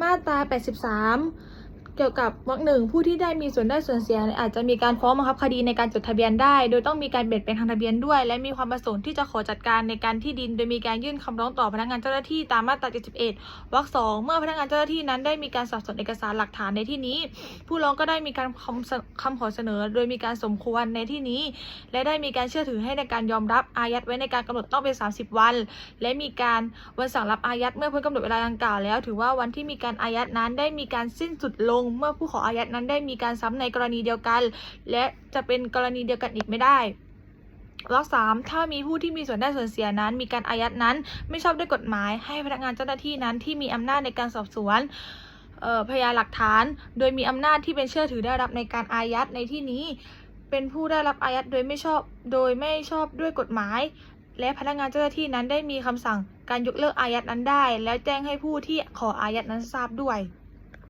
มาตรา 83 เกี่ยวกับวรรคหนึ่งผู้ที่ได้มีส่วนได้ส่วนเสีย อาจจะมีการฟ้องบังคับคดีในการจดทะเบียนได้ โดยต้องมีการเปลี่ยนแปลงทางทะเบียนด้วย และมีความประสงค์ที่จะขอจัดการในการที่ดิน โดยมีการยื่นคำร้องต่อพนักงานเจ้าหน้าที่ตามมาตรา 71 วรรคสองเมื่อพนักงานเจ้าหน้าที่นั้นได้มีการสอบสวนเอกสารหลักฐานในที่นี้ ผู้ร้องก็ได้มีการคำคำขอเสนอ โดยมีการสมควรในที่นี้ และได้มีการเชื่อถือให้ในการยอมรับอายัดไว้ในการกำหนดต้องเป็น 30 วัน และมีการวันสั่งรับอายัดเมื่อพ้นกำหนดเวลาดังกล่าวแล้ว ถือว่าวันที่มีการอายัดนั้นได้มีการสิ้นสุดลงเมื่อผู้ขออายัดนั้นได้มีการซ้ำในกรณีเดียวกัน และจะเป็นกรณีเดียวกันอีกไม่ได้วรรคสามถ้ามีผู้ที่มีส่วนได้ส่วนเสียนั้น มีการอายัดนั้น ไม่ชอบด้วยกฎหมาย ให้พนักงานเจ้าหน้าที่นั้นที่มีอำนาจในการสอบสวนพยานหลักฐาน โดยมีอำนาจที่เป็นเชื่อถือได้รับในการอายัดในที่นี้ เป็นผู้ได้รับอายัดโดยไม่ชอบโดยไม่ชอบด้วยกฎหมาย และพนักงานเจ้าหน้าที่นั้นได้มีคำสั่งการยกเลิกอายัดนั้นได้ แล้วแจ้งให้ผู้ที่ขออายัดนั้นทราบด้วย